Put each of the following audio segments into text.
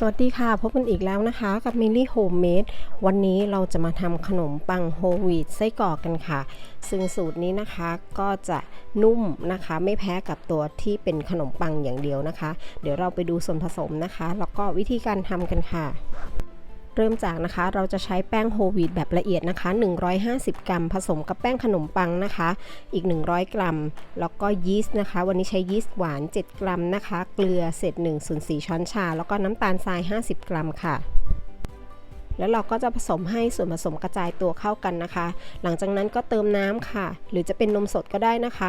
สวัสดีค่ะพบกันอีกแล้วนะคะกับมิลลี่โฮมเมดวันนี้เราจะมาทำขนมปังโฮลวีตไส้กรอกกันค่ะ ซึ่งสูตรนี้นะคะก็จะนุ่มนะคะไม่แพ้กับตัวที่เป็นขนมปังอย่างเดียวนะคะ เดี๋ยวเราไปดูส่วนผสมนะคะ แล้วก็วิธีการทำกันค่ะ เริ่มจากนะคะเราจะใช้แป้งโฮวีตแบบละเอียดนะคะ 150 กรัม ผสมกับแป้งขนมปังนะคะ อีก 100 กรัม แล้วก็ยีสต์นะคะ วันนี้ใช้ยีสต์หวาน 7 กรัมนะคะ เกลือเศษ1ส่วน4ช้อนชา แล้วก็น้ำตาลทราย 50 กรัมค่ะ แล้วเราก็จะผสมให้ส่วนผสมกระจายตัวเข้ากันนะคะ หลังจากนั้นก็เติมน้ำค่ะ หรือจะเป็นนมสดก็ได้นะคะ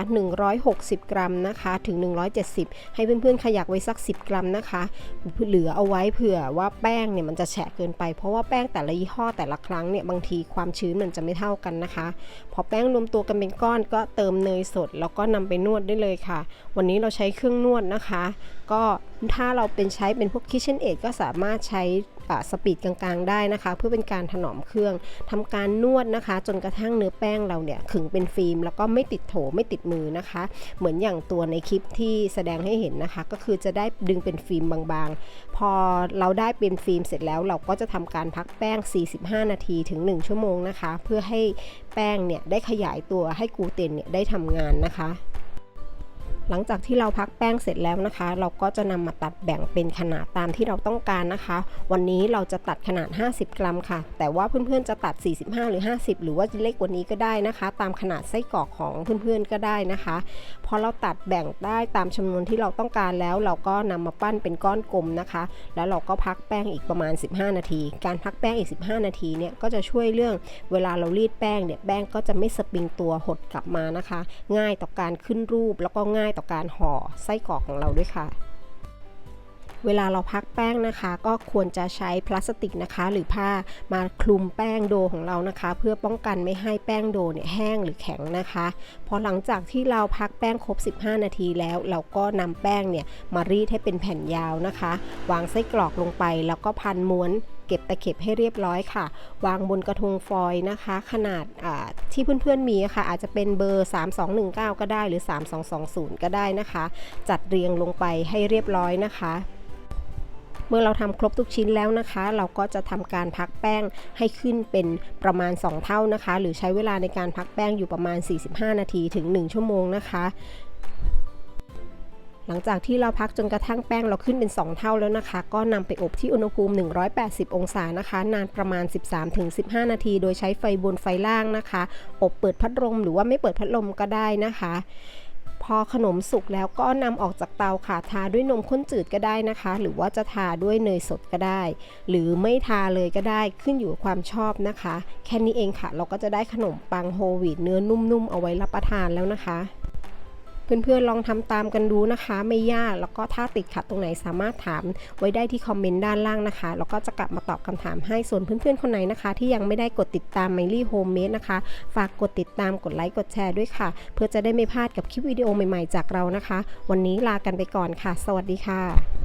160 กรัมนะคะถึง 170 ให้เพื่อนๆขยักไว้สัก 10 กรัมนะคะ เหลือเอาไว้เผื่อว่าแป้งเนี่ยมันจะแฉะเกินไป เพราะว่าแป้งแต่ละยี่ห้อแต่ละครั้งเนี่ยบางทีความชื้นมันจะไม่เท่ากันนะคะ พอแป้งรวมตัวกันเป็นก้อนก็เติมเนยสด แล้วก็นำไปนวดได้เลยค่ะ วันนี้เราใช้เครื่องนวดนะคะ ก็ ถ้าเราเป็นใช้เป็นพวก Kitchen Aid ก็สามารถใช้สปีดกลางๆ ได้นะคะ เพื่อเป็นการถนอมเครื่องทำการนวดนะคะ จนกระทั่งเนื้อแป้งเราเนี่ยขึงเป็นฟิล์ม แล้วก็ไม่ติดโถไม่ติดมือนะคะ เหมือนอย่างตัวในคลิปที่แสดงให้เห็นนะคะ ก็คือจะได้ดึงเป็นฟิล์มบางๆ พอเราได้เป็นฟิล์มเสร็จแล้วเราก็จะทำการพักแป้ง 45 นาทีถึง 1 ชั่วโมงนะคะ เพื่อให้แป้งเนี่ยได้ขยายตัวให้กูเตนเนี่ยได้ทำงานนะคะ หลังจากที่เราพักแป้งเสร็จแล้วนะคะ เราก็จะนำมาตัดแบ่งเป็นขนาดตามที่เราต้องการนะคะ วันนี้เราจะตัดขนาด 50 กรัมค่ะ แต่ว่าเพื่อนๆจะตัด 45 หรือ 50 หรือว่าเล็กกว่านี้ก็ได้นะคะ ตามขนาดไส้กรอกของเพื่อนๆก็ได้นะคะพอเราตัดแบ่งได้ตามจำนวนที่เราต้องการแล้ว เราก็นำมาปั้นเป็นก้อนกลมนะคะ แล้วเราก็พักแป้งอีกประมาณ 15 นาที การพักแป้งอีก 15 นาทีเนี่ยก็จะช่วยเรื่องเวลาเรารีดแป้งเนี่ยแป้งก็จะไม่สปริงตัวหดกลับมานะคะ ง่ายต่อการขึ้นรูปแล้วก็ง่ายต่อการห่อไส้กรอกของเราด้วยค่ะ เวลาเราพักแป้งนะคะ ก็ควรจะใช้พลาสติกนะคะ หรือผ้ามาคลุมแป้งโดของเรานะคะ เพื่อป้องกันไม่ให้แป้งโดเนี่ยแห้งหรือแข็งนะคะพอหลังจากที่เราพักแป้งครบ 15 นาทีแล้ว เราก็นำแป้งเนี่ยมารีดให้เป็นแผ่นยาวนะคะ วางไส้กรอกลงไป แล้วก็พันม้วน เก็บตะเข็บให้เรียบร้อยค่ะ วางบนกระทงฟอยล์นะคะ ขนาดที่เพื่อนๆมีค่ะ อาจจะเป็นเบอร์ 3219 ก็ได้หรือ 3220 ก็ได้นะคะ จัดเรียงลงไปให้เรียบร้อยนะคะเมื่อเราทำครบทุกชิ้นแล้วนะคะ เราก็จะทำการพักแป้งให้ขึ้นเป็นประมาณ 2 เท่านะคะ หรือใช้เวลาในการพักแป้งอยู่ประมาณ 45 นาทีถึง 1 ชั่วโมงนะคะ หลังจากที่เราพักจนกระทั่งแป้งเราขึ้นเป็น 2 เท่าแล้วนะคะ ก็นำไปอบที่อุณหภูมิ 180 องศานะคะ นานประมาณ 13-15 นาที โดยใช้ไฟบนไฟล่างนะคะ อบเปิดพัดลมหรือว่าไม่เปิดพัดลมก็ได้นะคะพอขนมสุกแล้วก็นำออกจากเตาค่ะทาด้วยนมข้นจืดก็ได้นะคะ หรือว่าจะทาด้วยเนยสดก็ได้ หรือไม่ทาเลยก็ได้ขึ้นอยู่กับความชอบนะคะ แค่นี้เองค่ะ เราก็จะได้ขนมปังโฮลวีตเนื้อนุ่มๆเอาไว้รับประทานแล้วนะคะ เพื่อนๆลองทำตามกันดูนะคะ ไม่ยากแล้วก็ถ้าติดขัดตรงไหนสามารถถามไว้ได้ที่คอมเมนต์ด้านล่างนะคะแล้วก็จะกลับมาตอบคำถามให้ส่วนเพื่อนๆคนไหนนะคะ ที่ยังไม่ได้กดติดตามไมลี่โฮมเมดนะคะ ฝากกดติดตามกดไลค์กดแชร์ด้วยค่ะ เพื่อจะได้ไม่พลาดกับคลิปวิดีโอใหม่ๆจากเรานะคะ วันนี้ลากันไปก่อนค่ะ สวัสดีค่ะ